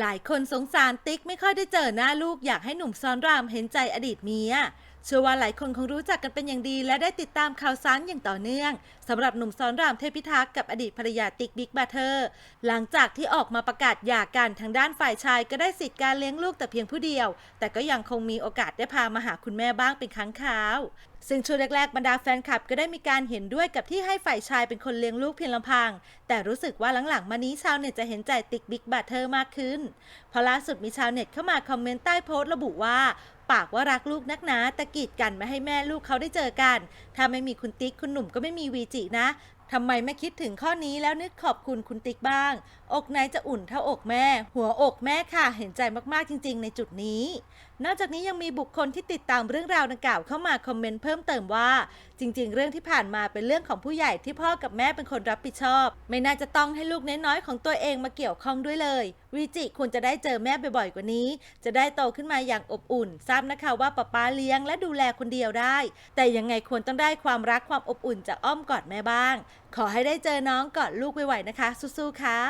หลายคนสงสารติ๊กไม่ค่อยได้เจอหน้าลูกอยากให้หนุ่มซ้อนรามเห็นใจอดีตเมียเชื่อว่าหลายคนคงรู้จักกันเป็นอย่างดี และได้ติดตามข่าวสารอย่างต่อเนื่องสำหรับหนุ่มซ้อนรามเทพิทักษ์กับอดีตภรรยาติ๊กบิ๊กบัตเทอร์หลังจากที่ออกมาประกาศหย่ากันทางด้านฝ่ายชายก็ได้สิทธิ์การเลี้ยงลูกแต่เพียงผู้เดียว แต่ก็ยังคงมีโอกาสได้พามาหาคุณแม่บ้างเป็นครั้งคราวซึ่งช่วงแรกๆ บรรดาแฟนคลับก็ได้มีการเห็นด้วยกับที่ให้ฝ่ายชายเป็นคนเลี้ยงลูกเพียงลำพัง แต่รู้สึกว่าหลังๆ มานี้ชาวเน็ตจะเห็นใจติ๊กบิ๊กบัตเธอร์มากขึ้น เพราะล่าสุดมีชาวเน็ตเข้ามาคอมเมนต์ใต้โพสต์ระบุว่า ปากว่ารักลูกนักหนาแต่กีดกันไม่ให้แม่ลูกเขาได้เจอกัน ถ้าไม่มีคุณติ๊กคุณหนุ่มก็ไม่มีวีจินะ ทำไมไม่คิดถึงข้อนี้แล้วนึกขอบคุณคุณติ๊กบ้าง อกไหนจะอุ่นเท่าอกแม่ หัวอกแม่ค่ะ เห็นใจมากๆจริง ๆ ในจุดนี้ นอกจากนี้ยังมีบุคคลที่ติดตามเรื่องราวดังกล่าวเข้ามาคอมเมนต์เพิ่มเติมว่า จริง ๆ เรื่องที่ผ่านมาเป็นเรื่องของผู้ใหญ่ที่พ่อกับแม่เป็นคนรับผิดชอบ ไม่น่าจะต้องให้ลูกน้อยๆของตัวเองมาเกี่ยวข้องด้วยเลยวีจิควรจะได้เจอแม่บ่อยๆกว่านี้ จะได้โตขึ้นมาอย่างอบอุ่น ทราบนะคะว่าป๊าป๊าเลี้ยงและดูแลคนเดียวได้ แต่ยังไงควรต้องได้ความรักความอบอุ่นจากอ้อมกอดแม่บ้างขอให้ได้เจอน้องกอดลูกไวๆนะคะสู้ๆค่ะ